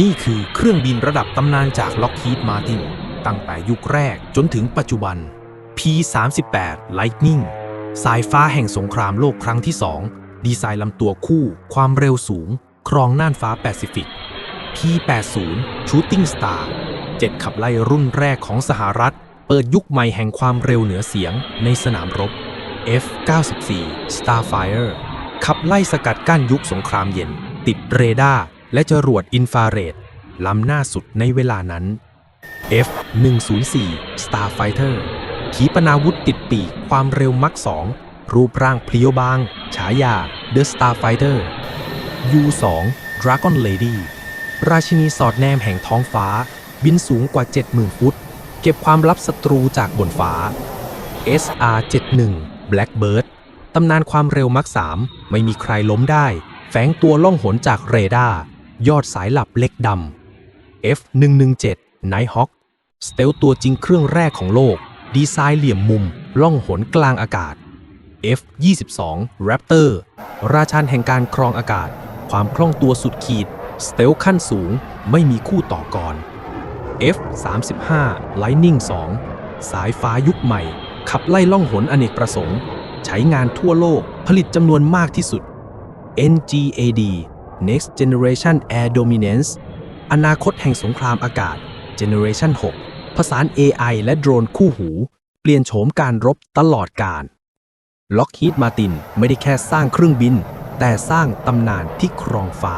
นี่คือเครื่องบินระดับตำนานจาก Lockheed Martin ตั้งแต่ยุคแรกจนถึงปัจจุบัน P-38 Lightning สายฟ้าแห่งสงครามโลกครั้งที่ 2 ดีไซน์ลำตัวคู่ ความเร็วสูง ครองน่านฟ้าแปซิฟิก P-80 Shooting Star เจ็ดขับไล่รุ่นแรกของสหรัฐ เปิดยุคใหม่แห่งความเร็วเหนือเสียงในสนามรบ F-94 Starfire ขับไล่สกัดกั้นยุคสงครามเย็น ติดเรดาร์ และจรวดอินฟราเรดล้ำหน้าสุดในเวลานั้น F-104 Starfighter ขีปนาวุธติดปีกความเร็วมักสองรูปร่างเพลียวบาง ฉายา The Starfighter U-2 Dragon Lady ราชินีสอดแนมแห่งท้องฟ้า บินสูงกว่า 70,000 ฟุต เก็บความลับศัตรูจากบนฟ้า SR-71 Blackbird ตำนานความเร็วมักสามไม่มีใครล้มได้ แฝงตัวล่องหนจากเรดาร์ ยอดสายหลับเล็กดำ F117 Nighthawk สเตลตัวจริงเครื่องแรกของโลก ดีไซน์เหลี่ยมมุม ล่องหนกลางอากาศ F22 Raptor ราชันแห่งการครองอากาศ ความคล่องตัวสุดขีด สเตลขั้นสูงไม่มีคู่ต่อกร F35 Lightning 2 สายฟ้ายุคใหม่ ขับไล่ล่องหนอเนกประสงค์ ใช้งานทั่วโลกผลิตจำนวนมากที่สุด NGAD Next Generation Air Dominance อนาคตแห่งสงครามอากาศ Generation 6 ผสาน AI และโดรนคู่หู เปลี่ยนโฉมการรบตลอดการ Lockheed Martin ไม่ได้แค่สร้างเครื่องบิน แต่สร้างตำนานที่ครองฟ้า